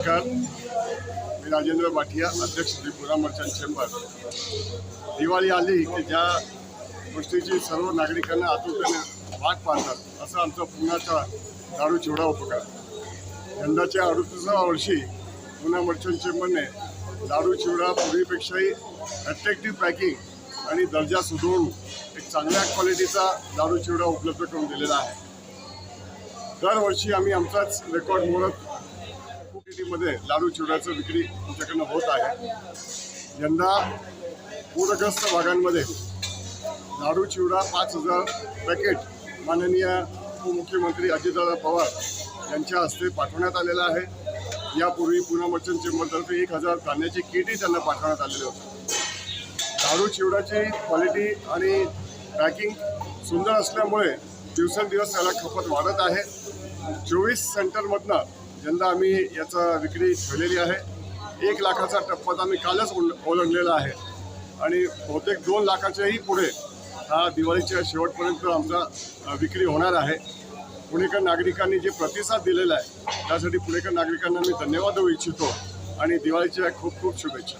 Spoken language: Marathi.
नमस्कार. मी राजेंद्र भाटिया अध्यक्ष त्रिपुरा मर्चंट चेंबर दिवाळी आली की ज्या गोष्टीची सर्व नागरिकांना आतुरतेने भाग पाहतात असं आमचा पुण्याचा दारू चिवडा उपकार. यंदाच्या अडुतीसाव्या वर्षी पुणे मर्चंट चेंबरने दारू चिवडा पूर्वीपेक्षाही अट्रॅक्टिव्ह पॅकिंग आणि दर्जा सुधारून एक चांगल्या क्वालिटीचा दारू चिवडा उपलब्ध करून दिलेला आहे. दरवर्षी आम्ही आमचाच रेकॉर्ड मोडत मध्ये लाडू चिवड्याचं विक्री आमच्याकडनं होत आहे. यंदा पूरग्रस्त भागांमध्ये लाडू चिवडा पाच हजार पॅकेट माननीय उपमुख्यमंत्री अजितदादा पवार यांच्या हस्ते पाठवण्यात आलेला आहे. यापूर्वी पुणे मर्चंट चेंबरतर्फे एक हजार धान्याची किटही त्यांना पाठवण्यात आलेली होती. लाडू चिवडाची क्वालिटी आणि पॅकिंग सुंदर असल्यामुळे दिवसेंदिवस त्याला खपत वाढत आहे. चोवीस सेंटरमधनं यंदा आम्ही याचा विक्री ठेवलेली आहे. एक लाखाचा टप्पा तर आम्ही कालच ओल- ओलांडलेला आहे. आणि बहुतेक दोन लाखाच्याही पुढे हा दिवाळीच्या शेवटपर्यंत आमचा विक्री होणार आहे. पुणेकर नागरिकांनी जे प्रतिसाद दिलेला आहे त्यासाठी पुणेकर नागरिकांना मी धन्यवाद देऊ इच्छितो. आणि दिवाळीच्या खूप खूप शुभेच्छा.